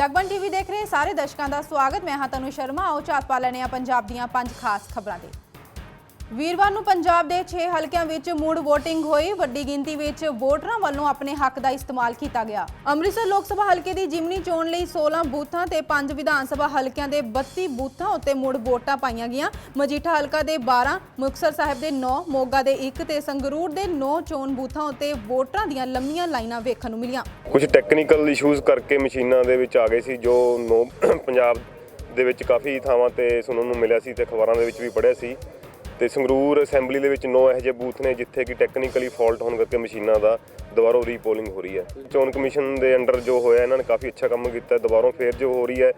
ਜਗਬਨ TV ਦੇਖ ਰਹੇ ਸਾਰੇ ਦਰਸ਼ਕਾਂ ਦਾ ਸਵਾਗਤ। ਮੈਂ ਹਾਂ ਤਨੂ ਸ਼ਰਮਾ। ਆਓ ਝਾਤ ਪਾ ਲੈਣੇ ਆ ਪੰਜਾਬ ਦੀਆਂ ਪੰਜ ਖਾਸ ਖਬਰਾਂ ਦੇ ਵੀਰਵਾਰ ਨੂੰ ਪੰਜਾਬ ਦੇ 6 ਹਲਕਿਆਂ ਵਿੱਚ ਮੁੜ VOTING ਹੋਈ। ਵੱਡੀ ਗਿਣਤੀ ਵਿੱਚ ਵੋਟਰਾਂ ਵੱਲੋਂ ਆਪਣੇ ਹੱਕ ਦਾ ਇਸਤੇਮਾਲ ਕੀਤਾ ਗਿਆ। ਅੰਮ੍ਰਿਤਸਰ ਲੋਕ ਸਭਾ ਹਲਕੇ ਦੀ ਜਿਮਨੀ ਚੋਣ ਲਈ 16 ਬੂਥਾਂ ਤੇ 5 ਵਿਧਾਨ ਸਭਾ ਹਲਕਿਆਂ ਦੇ 32 ਬੂਥਾਂ ਉੱਤੇ ਮੁੜ ਵੋਟਾਂ ਪਾਈਆਂ ਗਈਆਂ। ਮਜੀਠਾ ਹਲਕਾ ਦੇ 12 ਮੁਕਤਸਰ ਸਾਹਿਬ ਦੇ 9 ਮੋਗਾ ਦੇ 1 ਤੇ ਸੰਗਰੂਰ ਦੇ 9 ਚੋਣ ਬੂਥਾਂ ਉੱਤੇ ਵੋਟਰਾਂ ਦੀਆਂ ਲੰਮੀਆਂ ਲਾਈਨਾਂ ਵੇਖਣ ਨੂੰ ਮਿਲੀਆਂ। ਕੁਝ ਟੈਕਨੀਕਲ ਇਸ਼ੂਜ਼ ਕਰਕੇ ਮਸ਼ੀਨਾਂ ਦੇ ਵਿੱਚ ਆ ਗਏ ਸੀ, ਜੋ ਪੰਜਾਬ ਦੇ ਵਿੱਚ ਕਾਫੀ ਥਾਵਾਂ ਤੇ ਸੁਣਨ ਨੂੰ ਮਿਲਿਆ ਸੀ ਤੇ ਅਖਬਾਰਾਂ ਦੇ ਵਿੱਚ ਵੀ ਪੜ੍ਹਿਆ ਸੀ। ਤੇ ਸੰਗਰੂਰ ਅਸੈਂਬਲੀ ਦੇ ਵਿੱਚ ਨੌ ਇਹੋ ਜਿਹੇ ਬੂਥ ਨੇ ਜਿੱਥੇ ਕਿ ਟੈਕਨੀਕਲੀ ਫਾਲਟ ਹੋਣ ਕਰਕੇ ਮਸ਼ੀਨਾਂ ਦਾ ਦੁਬਾਰਾ ਰੀਪੋਲਿੰਗ ਹੋ ਰਹੀ ਹੈ। ਚੋਣ ਕਮਿਸ਼ਨ ਦੇ ਅੰਡਰ ਜੋ ਹੋਇਆ, ਇਹਨਾਂ ਨੇ ਕਾਫੀ ਅੱਛਾ ਕੰਮ ਕੀਤਾ, ਦੁਬਾਰਾ ਫੇਰ ਜੋ ਹੋ ਰਹੀ ਹੈ,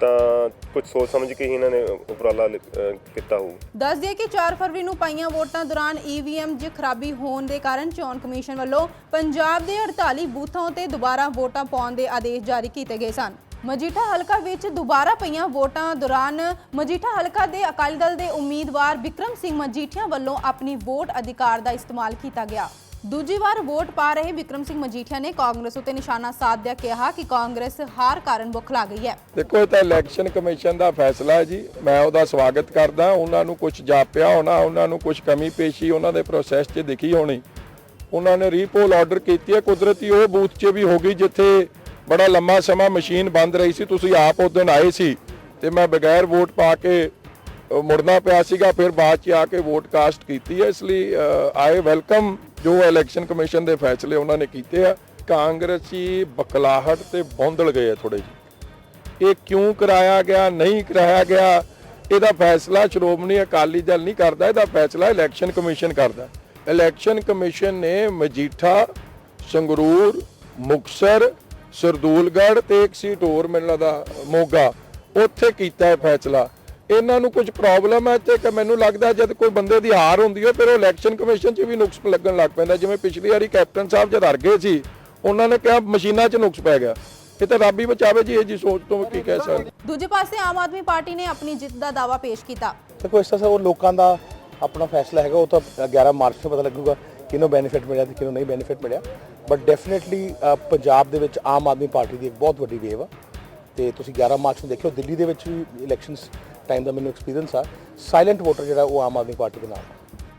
ਤਾਂ ਕੁਝ ਸੋਚ ਸਮਝ ਕੇ ਹੀ ਇਹਨਾਂ ਨੇ ਉਪਰਾਲਾ ਕੀਤਾ ਹੋਊ। ਦੱਸ ਦਈਏ ਕਿ 4 ਫਰਵਰੀ ਨੂੰ ਪਾਈਆਂ ਵੋਟਾਂ ਦੌਰਾਨ ਈਵੀਐਮ 'ਚ ਖਰਾਬੀ ਹੋਣ ਦੇ ਕਾਰਨ ਚੋਣ ਕਮਿਸ਼ਨ ਵੱਲੋਂ ਪੰਜਾਬ ਦੇ 48 ਬੂਥਾਂ ਤੇ ਦੁਬਾਰਾ ਵੋਟਾਂ ਪਾਉਣ ਦੇ ਆਦੇਸ਼ ਜਾਰੀ ਕੀਤੇ ਗਏ ਸਨ। ਮਜੀਠਾ ਹਲਕਾ ਵਿੱਚ ਦੁਬਾਰਾ ਪਈਆਂ ਵੋਟਾਂ ਦੌਰਾਨ ਮਜੀਠਾ ਹਲਕਾ ਦੇ ਅਕਾਲੀ ਦਲ ਦੇ ਉਮੀਦਵਾਰ ਵਿਕਰਮ ਸਿੰਘ ਮਜੀਠੀਆ ਵੱਲੋਂ ਆਪਣੀ ਵੋਟ ਅਧਿਕਾਰ ਦਾ ਇਸਤੇਮਾਲ ਕੀਤਾ ਗਿਆ। ਦੂਜੀ ਵਾਰ ਵੋਟ ਪਾ ਰਹੇ ਵਿਕਰਮ ਸਿੰਘ ਮਜੀਠੀਆ ਨੇ ਕਾਂਗਰਸ ਉਤੇ ਨਿਸ਼ਾਨਾ ਸਾਧਦਿਆਂ ਕਿਹਾ ਕਿ ਕਾਂਗਰਸ ਹਾਰ ਕਾਰਨ ਬੁਖਲਾ ਗਈ ਹੈ। ਦੇਖੋ, ਇਹ ਤਾਂ ਇਲੈਕਸ਼ਨ ਕਮਿਸ਼ਨ ਦਾ ਫੈਸਲਾ ਹੈ ਜੀ। ਮੈਂ ਉਹਦਾ ਸਵਾਗਤ ਕਰਦਾ। ਉਹਨਾਂ ਨੂੰ ਕੁਝ ਜਾਪਿਆ ਹੋਣਾ, ਉਹਨਾਂ ਨੂੰ ਕੁਝ ਕਮੀ ਪੇਸ਼ੀ, ਉਹਨਾਂ ਦੇ ਪ੍ਰੋਸੈਸ 'ਚ ਦਿਖੀ ਹੋਣੀ। ਉਹਨਾਂ ਨੇ ਰੀਪੋਲ ਆਰਡਰ ਕੀਤੀ ਹੈ। ਕੁਦਰਤੀ ਉਹ ਬੂਥ 'ਚ ਵੀ ਹੋ ਗਈ ਜਿੱਥੇ ਬੜਾ ਲੰਮਾ ਸਮਾਂ ਮਸ਼ੀਨ ਬੰਦ ਰਹੀ ਸੀ, ਤੁਸੀਂ ਆਪ ਉਸ ਦਿਨ ਆਏ ਸੀ ਤੇ ਮੈਂ ਬਗੈਰ ਵੋਟ ਪਾ ਕੇ ਮੁੜਨਾ ਪਿਆ ਸੀਗਾ, ਫਿਰ ਬਾਅਦ 'ਚ ਆ ਕੇ ਵੋਟ ਕਾਸਟ ਕੀਤੀ ਹੈ, ਇਸ ਲਈ ਆਏ ਵੈਲਕਮ ਜੋ ਇਲੈਕਸ਼ਨ ਕਮਿਸ਼ਨ ਦੇ ਫੈਸਲੇ ਉਹਨਾਂ ਨੇ ਕੀਤੇ ਆ। ਕਾਂਗਰਸੀ ਬਕਲਾਹਟ ਤੇ ਬੌਂਦਲ ਗਏ ਆ ਥੋੜੇ ਜਿਹੇ। ਇਹ ਕਿਉਂ ਕਰਾਇਆ ਗਿਆ, ਨਹੀਂ ਕਰਾਇਆ ਗਿਆ, ਇਹਦਾ ਫੈਸਲਾ ਸ਼੍ਰੋਮਣੀ ਅਕਾਲੀ ਦਲ ਨਹੀਂ ਕਰਦਾ, ਇਹਦਾ ਫੈਸਲਾ ਇਲੈਕਸ਼ਨ ਕਮਿਸ਼ਨ ਕਰਦਾ। ਇਲੈਕਸ਼ਨ ਕਮਿਸ਼ਨ ਨੇ ਮਜੀਠਾ, ਸੰਗਰੂਰ ਮੁਕਸਰ ਸਰਦੂਲਗੜ੍ਹ ਤੇ ਇੱਕ ਸੀਟ ਹੋਰ ਮੈਨੂੰ ਲੱਗਦਾ ਮੋਗਾ ਉੱਥੇ ਕੀਤਾ ਹੈ ਫੈਸਲਾ। ਇਹਨਾਂ ਨੂੰ ਕੁਝ ਪ੍ਰੋਬਲਮ ਹੈ ਤੇ ਕਿ ਮੈਨੂੰ ਲੱਗਦਾ ਜਦ ਕੋਈ ਬੰਦੇ ਦੀ ਹਾਰ ਹੁੰਦੀ ਹੈ ਫਿਰ ਉਹ ਇਲੈਕਸ਼ਨ ਕਮਿਸ਼ਨ 'ਚ ਵੀ ਨੁਕਸ ਲੱਗਣ ਲੱਗ ਪੈਂਦਾ। ਜਿਵੇਂ ਪਿਛਲੀ ਵਾਰੀ ਕੈਪਟਨ ਸਾਹਿਬ ਜਦ ਹਾਰ ਗਏ ਸੀ ਉਹਨਾਂ ਨੇ ਕਿਹਾ ਮਸ਼ੀਨਾਂ 'ਚ ਨੁਕਸ ਪੈ ਗਿਆ। ਇਹ ਤਾਂ ਰੱਬ ਹੀ ਬਚਾਵੇ ਜੀ ਇਹ ਜੀ ਸੋਚ ਤੋਂ ਕੀ ਕਹਿ ਸਕਦੇ। ਦੂਜੇ ਪਾਸੇ ਆਮ ਆਦਮੀ ਪਾਰਟੀ ਨੇ ਆਪਣੀ ਜਿੱਤ ਦਾ ਦਾਅਵਾ ਪੇਸ਼ ਕੀਤਾ। ਦੇਖੋ ਇਸ ਤਰ੍ਹਾਂ ਉਹ ਲੋਕਾਂ ਦਾ ਆਪਣਾ ਫੈਸਲਾ ਹੈਗਾ ਉਹ ਤਾਂ 11 ਮਾਰਚ ਨੂੰ ਪਤਾ ਲੱਗੂਗਾ। ਕਿਹਨੂੰ ਬੈਨੀਫਿਟ ਮਿਲਿਆ ਤੇ ਕਿਹਨੂੰ ਨਹੀਂ ਬੈਨੀਫਿਟ ਮਿਲਿਆ। ਬਟ ਡੈਫੀਨਿਟਲੀ ਪੰਜਾਬ ਦੇ ਵਿੱਚ ਆਮ ਆਦਮੀ ਪਾਰਟੀ ਦੀ ਇੱਕ ਬਹੁਤ ਵੱਡੀ ਵੇਵ ਆ। ਤੇ ਤੁਸੀਂ 11 ਮਾਰਚ ਨੂੰ ਦੇਖਿਓ, ਦਿੱਲੀ ਦੇ ਵਿੱਚ ਵੀ ਇਲੈਕਸ਼ਨਸ ਟਾਈਮ ਦਾ ਮੈਨੂੰ ਐਕਸਪੀਰੀਅੰਸ ਆ। ਸਾਇਲੈਂਟ ਵੋਟਰ ਜਿਹੜਾ ਉਹ ਆਮ ਆਦਮੀ ਪਾਰਟੀ ਦੇ ਨਾਲ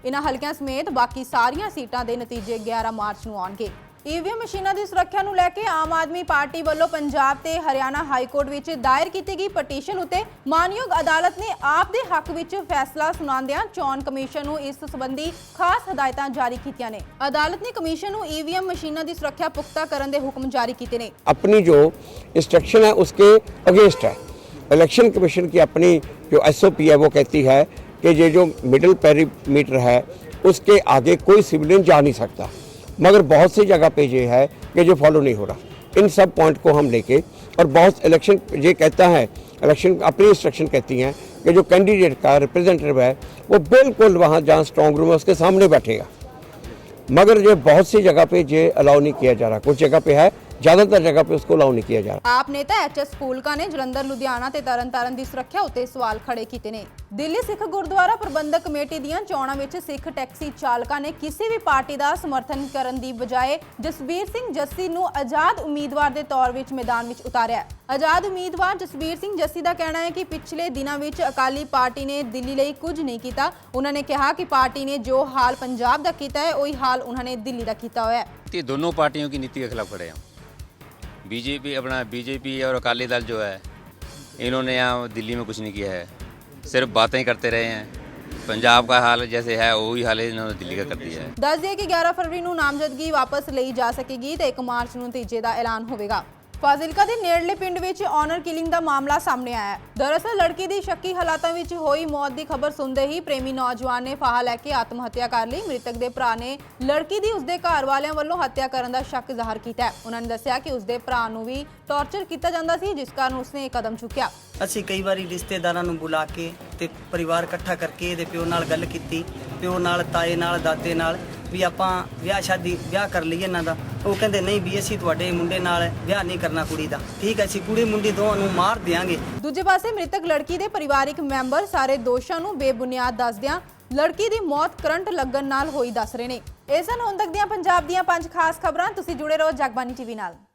ਇਹਨਾਂ ਹਲਕਿਆਂ ਸਮੇਤ ਬਾਕੀ ਸਾਰੀਆਂ ਸੀਟਾਂ ਦੇ ਨਤੀਜੇ 11 ਮਾਰਚ ਨੂੰ ਆਉਣਗੇ। ਈਵੀਐਮ ਮਸ਼ੀਨਾਂ ਦੀ ਸੁਰੱਖਿਆ ਨੂੰ ਲੈ ਕੇ ਆਮ ਆਦਮੀ ਪਾਰਟੀ ਵੱਲੋਂ ਪੰਜਾਬ ਤੇ ਹਰਿਆਣਾ ਹਾਈ ਕੋਰਟ ਵਿੱਚ ਦਾਇਰ ਕੀਤੀ ਗਈ ਪਟੀਸ਼ਨ ਉਤੇ ਮਾਨਯੋਗ ਅਦਾਲਤ ਨੇ ਆਪ ਦੇ ਹੱਕ ਵਿੱਚ ਫੈਸਲਾ ਸੁਣਾਉਂਦਿਆਂ ਚੋਣ ਕਮਿਸ਼ਨ ਨੂੰ ਇਸ ਸੰਬੰਧੀ ਖਾਸ ਹਦਾਇਤਾਂ ਜਾਰੀ ਕੀਤੀਆਂ ਨੇ ਅਦਾਲਤ ਨੇ ਕਮਿਸ਼ਨ ਨੂੰ ਈਵੀਐਮ ਮਸ਼ੀਨਾਂ ਦੀ ਸੁਰੱਖਿਆ ਪੁਖਤਾ ਕਰਨ ਦੇ ਹੁਕਮ ਜਾਰੀ ਕੀਤੇ ਨੇ अपनी जो इंस्ट्रक्शन है उसके अगेंस्ट है इलेक्शन कमीशन की अपनी जो एसओपी है वो कहती है कि ये जो मिडिल पेरीमीटर है उसके आगे कोई सिविलियन जा नहीं सकता मगर बहुत सी जगह पे ये है कि जो फॉलो नहीं हो रहा। इन सब पॉइंट को हम लेके और बहुत इलेक्शन ये कहता है इलेक्शन अपनी इंस्ट्रक्शन कहती हैं कि जो कैंडिडेट का रिप्रेजेंटेटिव है, वो बिल्कुल वहाँ जहाँ स्ट्रॉन्ग रूम है, उसके सामने बैठेगा। मगर ये बहुत सी जगह पे ये अलाउ नहीं किया जा रहा। कुछ जगह पे है ज़्यादातर जगह पे उसको अलाउ नहीं किया जा रहा ਆਪ ਨੇਤਾ ਐਚਐਸ ਫੂਲਕਾ ਨੇ ਜਲੰਧਰ ਲੁਧਿਆਣਾ ਤੇ ਤਰਨਤਾਰਨ ਦੀ ਸੁਰੱਖਿਆ ਉੱਤੇ ਸਵਾਲ ਖੜੇ ਕੀਤੇ ਨੇ ਦਿੱਲੀ ਸਿੱਖ ਗੁਰਦੁਆਰਾ ਪ੍ਰਬੰਧਕ ਕਮੇਟੀ ਦੀਆਂ ਚੋਣਾਂ ਵਿੱਚ ਸਿੱਖ ਟੈਕਸੀ ਚਾਲਕਾਂ ਨੇ ਕਿਸੇ ਵੀ ਪਾਰਟੀ ਦਾ ਸਮਰਥਨ ਕਰਨ ਦੀ ਬਜਾਏ ਜਸਬੀਰ ਸਿੰਘ ਜੱਸੀ ਨੂੰ ਆਜ਼ਾਦ ਉਮੀਦਵਾਰ ਦੇ ਤੌਰ ਵਿੱਚ ਮੈਦਾਨ ਵਿੱਚ ਉਤਾਰਿਆ ਹੈ। ਆਜ਼ਾਦ ਉਮੀਦਵਾਰ ਜਸਬੀਰ ਸਿੰਘ ਜੱਸੀ ਦਾ ਕਹਿਣਾ ਹੈ ਕਿ ਪਿਛਲੇ ਦਿਨਾਂ ਵਿੱਚ ਅਕਾਲੀ ਪਾਰਟੀ ਨੇ ਦਿੱਲੀ ਲਈ ਕੁਝ ਨਹੀਂ ਕੀਤਾ ਉਹਨਾਂ ਨੇ ਕਿਹਾ ਕਿ ਪਾਰਟੀ ਨੇ ਜੋ ਹਾਲ ਪੰਜਾਬ ਦਾ ਕੀਤਾ ਹੈ ਉਹੀ ਹਾਲ ਉਹਨਾਂ ਨੇ ਦਿੱਲੀ ਦਾ ਕੀਤਾ ਹੋਇਆ ਹੈ ये दोनों पार्टियों की नीति के खिलाफ खड़े हैं बीजेपी अपना बीजेपी और अकाली दल जो है इन्होंने यहाँ दिल्ली में कुछ नहीं किया है सिर्फ बातें करते रहे हैं पंजाब का हाल जैसे है वही हाल है इन्होंने दिल्ली का कर दिया है ਦੱਸ ਦਈਏ ਕਿ 11 ਫਰਵਰੀ ਨੂੰ ਨਾਮਜ਼ਦਗੀ ਵਾਪਸ ਲਈ ਜਾ ਸਕੇਗੀ ਤੇ 1 ਮਾਰਚ ਨੂੰ ਨਤੀਜੇ ਦਾ ਐਲਾਨ ਹੋਵੇਗਾ ਫਾਜ਼ਿਲਕਾ ਦੇ ਨੇੜਲੇ ਪਿੰਡ ਵਿੱਚ ਆਨਰ ਕਿਲਿੰਗ ਦਾ ਮਾਮਲਾ ਸਾਹਮਣੇ ਆਇਆ ਹੈ। ਦਰਅਸਲ, ਲੜਕੀ ਦੀ ਸ਼ੱਕੀ ਹਾਲਾਤਾਂ ਵਿੱਚ ਹੋਈ ਮੌਤ ਦੀ ਖਬਰ ਸੁਣਦੇ ਹੀ ਪ੍ਰੇਮੀ ਨੌਜਵਾਨ ਨੇ ਫਾਹਾ ਲੈ ਕੇ ਆਤਮ ਹੱਤਿਆ ਕਰ ਲਈ। ਮ੍ਰਿਤਕ ਦੇ ਭਰਾ ਨੇ ਲੜਕੀ ਦੀ ਉਸਦੇ ਘਰ ਵਾਲਿਆਂ ਵੱਲੋਂ ਹੱਤਿਆ ਕਰਨ ਦਾ ਸ਼ੱਕ ਜ਼ਾਹਰ ਕੀਤਾ ਹੈ। ਉਹਨਾਂ ਨੇ ਦੱਸਿਆ ਕਿ ਉਸਦੇ ਭਰਾ ਨੂੰ ਵੀ ਟੌਰਚਰ ਕੀਤਾ ਜਾਂਦਾ ਸੀ, ਜਿਸ ਕਾਰਨ ਉਸਨੇ ਇਹ ਕਦਮ ਚੁੱਕਿਆ। ਅਸੀਂ ਕਈ ਵਾਰੀ ਰਿਸ਼ਤੇਦਾਰਾਂ ਨੂੰ ਬੁਲਾ ਕੇ ਤੇ ਪਰਿਵਾਰ ਇਕੱਠਾ ਕਰਕੇ ਇਹਦੇ ਪਿਓ ਨਾਲ ਗੱਲ ਕੀਤੀ, ਪਿਓ ਨਾਲ, ਤਾਏ ਨਾਲ, ਦਾਦੇ ਨਾਲ। ਵੀ ਆਪਾਂ ਵਿਆਹ ਸ਼ਾਦੀ, ਵਿਆਹ ਕਰ ਲਈਏ ਇਹਨਾਂ ਦਾ। ਉਹ ਕਹਿੰਦੇ, ਨਹੀਂ ਵੀ ਅਸੀਂ ਤੁਹਾਡੇ ਮੁੰਡੇ ਨਾਲ ਵਿਆਹ ਨਹੀਂ ਕਰਨਾ ਕੁੜੀ ਦਾ। ਠੀਕ ਹੈ, ਅਸੀਂ ਕੁੜੀ ਮੁੰਡੀ ਦੋਵਾਂ ਨੂੰ ਮਾਰ ਦਿਆਂਗੇ। ਦੂਜੇ ਪਾਸੇ ਮ੍ਰਿਤਕ ਲੜਕੀ ਦੇ ਪਰਿਵਾਰਿਕ ਮੈਂਬਰ ਸਾਰੇ ਦੋਸ਼ਾਂ ਨੂੰ ਬੇਬੁਨਿਆਦ ਦੱਸਦਿਆਂ ਲੜਕੀ ਦੀ ਮੌਤ ਕਰੰਟ ਲੱਗਣ ਨਾਲ ਹੋਈ ਦੱਸ ਰਹੇ ਨੇ। ਇਹ ਸਨ ਹੁਣ ਤੱਕ ਦੀਆਂ ਪੰਜਾਬ ਦੀਆਂ ਪੰਜ ਖਾਸ ਖਬਰਾਂ, ਤੁਸੀਂ ਜੁੜੇ ਰਹੋ ਜਗਬਾਨੀ ਟੀਵੀ ਨਾਲ।